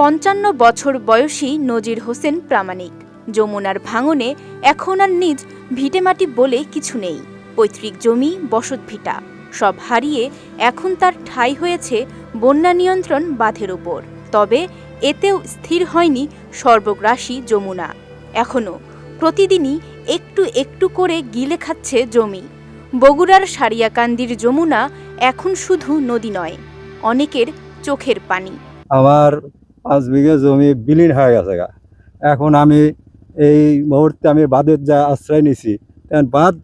পঞ্চান্ন বছর বয়সী নজির হোসেন প্রামাণিক। যমুনার ভাঙনে এখন আর নিজ ভিটেমাটি বলে কিছু নেই। পৈতৃক জমি বসতভিটা সব হারিয়ে এখন তার ঠাঁই হয়েছে বন্যা নিয়ন্ত্রণ বাঁধের ওপর। তবে এতেও স্থির হয়নি সর্বগ্রাসী যমুনা। এখনও প্রতিদিনই একটু একটু করে গিলে খাচ্ছে জমি। বগুড়ার সারিয়াকান্দির যমুনা এখন শুধু নদী নয়, অনেকের চোখের পানি। আমার পাঁচ বিঘে জমি বিলীন হয়ে গেছে গা। এখন আমি এই মুহূর্তে আমি বাঁধের যা আশ্রয় নিছি বাঁধ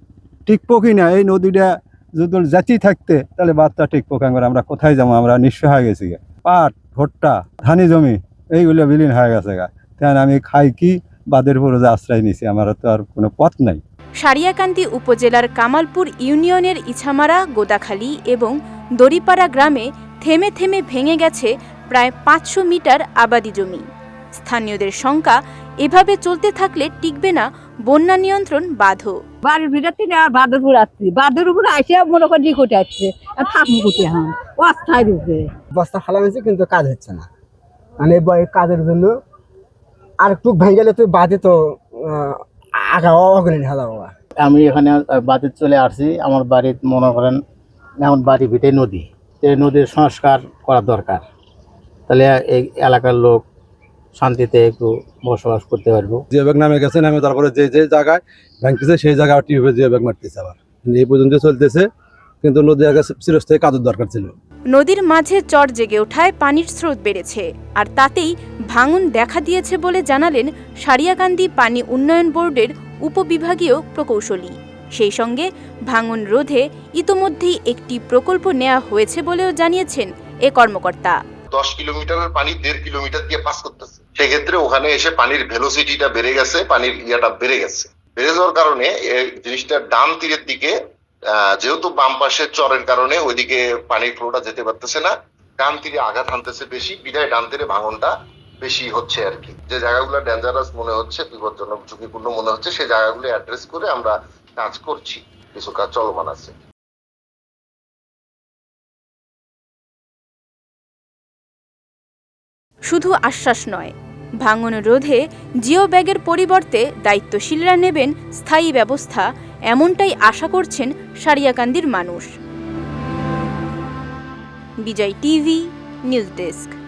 টিকপো কি না, এই নদীটা যদি জাতি থাকতে, তাহলে বাঁধটা টিকপো করে? আমরা কোথায় যাব? আমরা নিঃস্ব হয়ে গেছি গা। পাট, ভুট্টা, ধানি জমি, এইগুলো বিলীন হয়ে গেছে গা। কারণ আমি খাই কি, বাঁধের উপরে যে আশ্রয় নিছি, আমার তো আর কোনো পথ নাই। সারিয়াকান্দি উপজেলার কামালপুর ইউনিয়নের ইছামারা, গোদাখালী এবং দড়িপাড়া গ্রামে থেমে থেমে ভেঙে গেছে প্রায় পাঁচশো মিটার আবাদি জমি। স্থানীয়দের শঙ্কা এভাবে চলতে থাকলে টিকবে না বন্যা নিয়ন্ত্রণ বাঁধও। বাড়ির থেকে আর বাদুর উপর আসছি। বাদুর উপর আসে মনে করি কোটে আসছে। আর থাকব কোটে হ্যাঁ অস্থায় রূপে। বস্তা ফালা হয়েছে কিন্তু কাজ হচ্ছে না। মানে কাজের জন্য আর একটু ভেঙে গেলে তো বাদে তো আগা অগ্রণী যাব আমি এখানে বাড়িতে চলে আসছি। আমার বাড়ির মনে করেন এখন বাড়ি ভিটে নদী। এই নদীর সংস্কার করা দরকার। তাহলে এই এলাকার লোক শান্তিতে একটু বসবাস করতে পারব। যে ব্যাগ নামে গেছে নামে তারপরে যে যে জায়গায় ভাঙতেছে সেই জায়গায় টিউবে যে ব্যাগ মারতেছে আবার। এই পর্যন্ত চলতেছে কিন্তু নদী আগে চিরস্থায়ী কাজের দরকার ছিল। নদীর মাঝে চর জেগে ওঠায় পানির স্রোত বেড়েছে আর তাতেই ভাঙন দেখা দিয়েছে বলে জানালেন সারিয়াকান্দি পানি উন্নয়ন বোর্ডের উপবিভাগীয় প্রকৌশলী। সেই সঙ্গে ভাঙন রোধে ইতোমধ্যেই একটি প্রকল্প নেওয়া হয়েছে বলেও জানিয়েছেন এ কর্মকর্তা। দশ কিলোমিটারের পানি দেড় কিলোমিটার দিয়ে পাস করতেছে। সেক্ষেত্রে ওখানে এসে পানির ভেলোসিটিটা বেড়ে গেছে, পানির ইয়াটা বেড়ে গেছে। বেড়ে যাওয়ার কারণে জিনিসটা ডান তীরের দিকে যেহেতু বাম পাশের চরের কারণে ওইদিকে পানির ফ্লোটা যেতে পারতেছে না, ডান তীরে আঘাত হানতেছে বেশি বিদায় ডান তীরে ভাঙনটা বেশি হচ্ছে আর কি। যে জায়গাগুলো ডেঞ্জারাস মনে হচ্ছে, বিপজ্জনক, ঝুঁকিপূর্ণ মনে হচ্ছে সেই জায়গাগুলো অ্যাড্রেস করে আমরা কাজ করছি কিছু কাজ চলমান আছে শুধু আশ্বাস নয়, ভাঙন রোধে জিও ব্যাগের পরিবর্তে দায়িত্বশীলরা নেবেন স্থায়ী ব্যবস্থা, এমনটাই আশা করছেন সারিয়াকান্দির মানুষ। Bijoy TV, news desk.